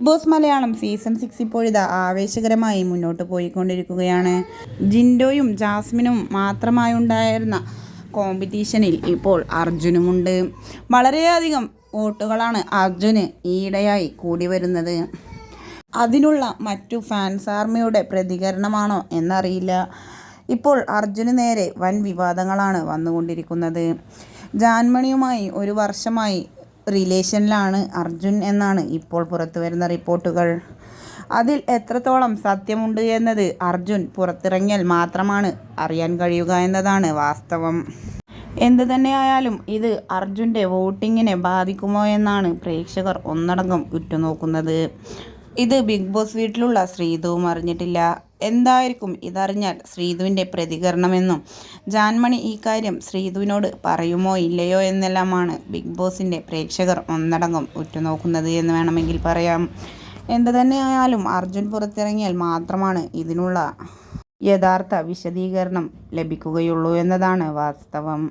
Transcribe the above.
Boss Malayalam season six ഇപ്പോഴിതാ ആവേശകരമായി മുന്നോട്ട് പോയിക്കൊണ്ടിരിക്കുകയാണ്. ജിൻഡോയും ജാസ്മിനും മാത്രമായി ഉണ്ടായിരുന്ന കോമ്പറ്റീഷനിൽ ഇപ്പോൾ അർജുനുമുണ്ട്. വളരെയധികം വോട്ടുകളാണ് അർജുന് ഈയിടെയായി കൂടി വരുന്നത്. അതിനുള്ള മറ്റു ഫാൻസ് ആർമിയുടെ പ്രതികരണമാണോ എന്നറിയില്ല. ഇപ്പോൾ അർജുന് നേരെ വൻ വിവാദങ്ങളാണ് വന്നുകൊണ്ടിരിക്കുന്നത്. ജാൻമണിയുമായി ഒരു വർഷമായി റിലേഷനിലാണ് അർജുൻ എന്നാണ് ഇപ്പോൾ പുറത്തു വരുന്ന റിപ്പോർട്ടുകൾ. അതിൽ എത്രത്തോളം സത്യമുണ്ട് എന്നത് അർജുൻ പുറത്തിറങ്ങിയാൽ മാത്രമാണ് അറിയാൻ കഴിയുക എന്നതാണ് വാസ്തവം. എന്തു തന്നെയായാലും ഇത് അർജുന്റെ വോട്ടിങ്ങിനെ ബാധിക്കുമോ എന്നാണ് പ്രേക്ഷകർ ഒന്നടങ്കം ഉറ്റുനോക്കുന്നത്. ഇത് ബിഗ് ബോസ് വീട്ടിലുള്ള ശ്രീധുവും അറിഞ്ഞിട്ടില്ല. എന്തായിരിക്കും ഇതറിഞ്ഞാൽ ശ്രീധുവിന്റെ പ്രതികരണമെന്നും ജാൻമണി ഈ കാര്യം ശ്രീധുവിനോട് പറയുമോ ഇല്ലയോ എന്നെല്ലാമാണ് ബിഗ് ബോസിന്റെ പ്രേക്ഷകർ ഒന്നടങ്കം ഉറ്റുനോക്കുന്നത് എന്ന് വേണമെങ്കിൽ പറയാം. എന്തു തന്നെയായാലും അർജുൻ പുറത്തിറങ്ങിയാൽ മാത്രമാണ് ഇതിനുള്ള യഥാർത്ഥ വിശദീകരണം ലഭിക്കുകയുള്ളൂ എന്നതാണ് വാസ്തവം.